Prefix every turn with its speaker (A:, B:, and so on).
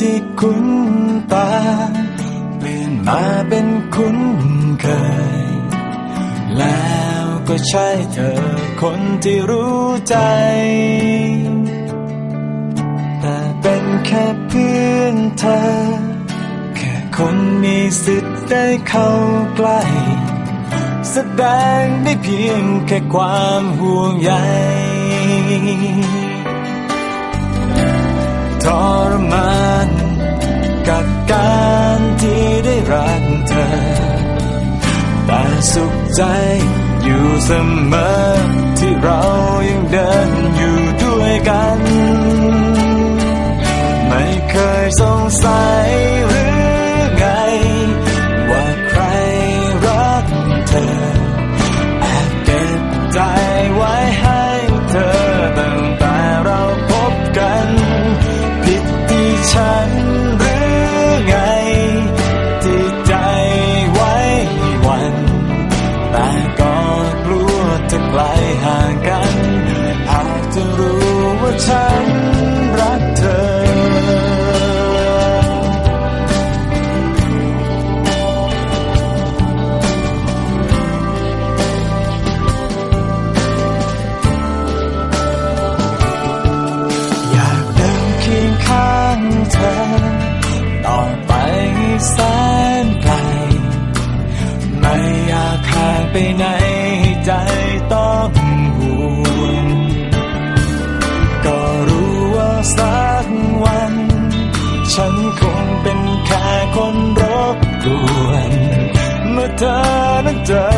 A: ที่คุ้นตา เปลี่ยนมาเป็นคุ้นเคย แล้วก็ใช่เธอคนที่รู้ใจ แต่เป็นแค่เพื่อนเธอ แค่คนมีสิทธิ์ได้เข้าใกล้ แสดงได้เพียงแค่ความห่วงใย รมานกับการที่ได้รักเธอ แต่สุขใจอยู่เสมอ ฉันรักเธอ อยากเดินเคียงข้างเธอต่อไปแสนไกลไม่อยากห่างไปไหน คงเป็นแค่คนรบกวน เมื่อเธอนั้นเจอ